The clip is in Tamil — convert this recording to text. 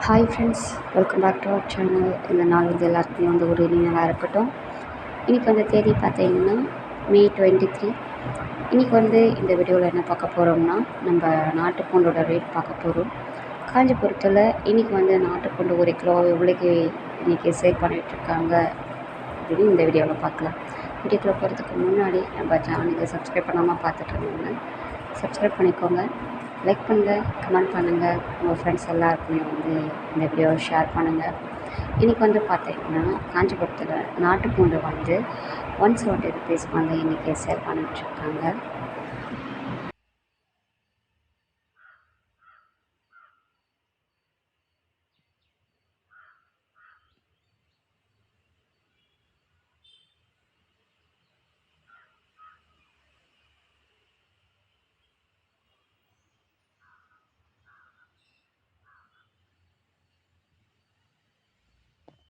Hi friends welcome back to our channel இந்த நாள் வந்து எல்லாருக்குமே வந்து ஒரு இனிய இருக்கட்டும். இன்றைக்கி வந்து தேதி பார்த்தீங்கன்னா மே டுவெண்ட்டி த்ரீ இன்றைக்கி வந்து இந்த வீடியோவில் என்ன பார்க்க போகிறோம்னா நம்ம நாட்டுப்பூண்டோட ரேட் பார்க்க போகிறோம் காஞ்சிபுரத்தில் இன்றைக்கி வந்து நாட்டுப்பூண்டு ஒரு கிலோ எவ்வளோக்கு இன்றைக்கி சேல் பண்ணிகிட்ருக்காங்க அப்படின்னு இந்த வீடியோவில் பார்க்கலாம். வீடியோக்குள்ளே போகிறதுக்கு முன்னாடி நம்ம சேனலுக்கு சப்ஸ்கிரைப் பண்ணாமல் பார்த்துட்டு இருந்தோங்க சப்ஸ்கிரைப் பண்ணிக்கோங்க. லைக் பண்ணுங்கள் கமெண்ட் பண்ணுங்கள் உங்கள் ஃப்ரெண்ட்ஸ் எல்லாருக்குமே வந்து இந்த வீடியோவை ஷேர் பண்ணுங்கள் இன்றைக்கி வந்து பார்த்தீங்கன்னா காஞ்சிபுரத்தில் நாட்டுப்பூண்டு வந்து ஒன் செவன்ட்டி ருபீஸ் வந்து இன்றைக்கி சேல் பண்ணிகிட்ருக்காங்க